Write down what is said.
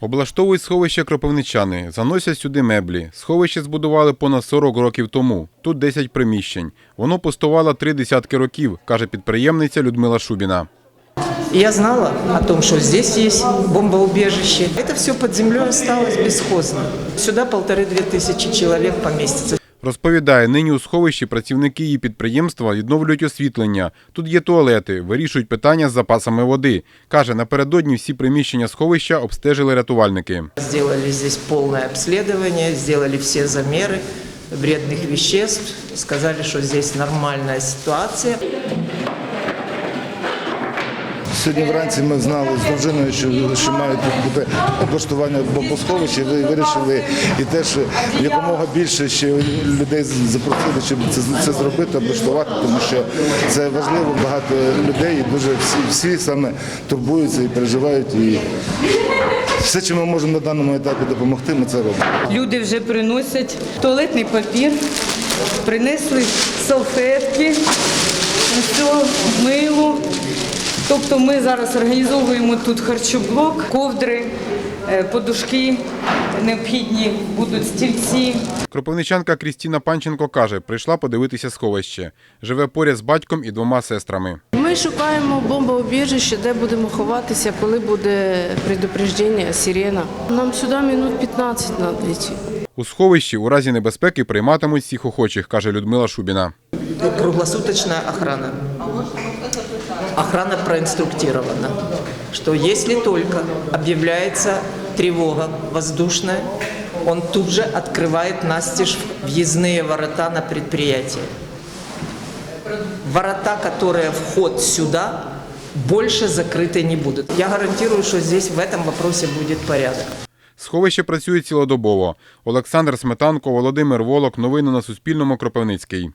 Облаштовують сховище кропивничани, заносять сюди меблі. Сховище збудували понад 40 років тому. Тут 10 приміщень. Воно пустувало три десятки років, каже підприємниця Людмила Шубіна. И Я знала о том, что здесь есть бомбоубежище. Это все под землей осталось бесхозно. Сюда полторы-две тысячи человек поместится. Розповідає, нині у сховищі працівники її підприємства відновлюють освітлення. Тут є туалети, вирішують питання з запасами води. Каже, напередодні всі приміщення сховища обстежили рятувальники. Зробили тут повне обслідування, зробили всі заміри вредних веществ, сказали, що здесь нормальна ситуация. Сьогодні вранці ми знали з дружиною, що, що тут бути облаштування бомбосховища, ви вирішили і теж якомога більше ще людей запросили, щоб це, це зробити, облаштувати, тому що це важливо, багато людей і дуже всі, всі саме турбуються і переживають. І все, чим ми можемо на даному етапі допомогти, ми це робимо. Люди вже приносять туалетний папір, принесли салфетки, мило. Тобто ми зараз організовуємо тут харчоблок, ковдри, е, подушки, необхідні будуть стільці. Кропивничанка Крістіна Панченко каже, прийшла подивитися сховище. Живе поряд з батьком і двома сестрами. Ми шукаємо бомбоубіжище, де будемо ховатися, коли буде предупреждення, сирена. Нам сюди минут 15 треба йти. У сховищі у разі небезпеки прийматимуть всіх охочих, каже Людмила Шубіна Круглосуточная охрана. Охрана проинструктирована, что если только объявляется тревога воздушная, он тут же открывает настежь въездные ворота на предприятие. Ворота, которые вход сюда, больше закрыты не будут. Я гарантирую, что здесь в этом вопросе будет порядок. Сховище працює цілодобово. Олександр Сметанко, Володимир Волок. Новини на Суспільному. Кропивницький.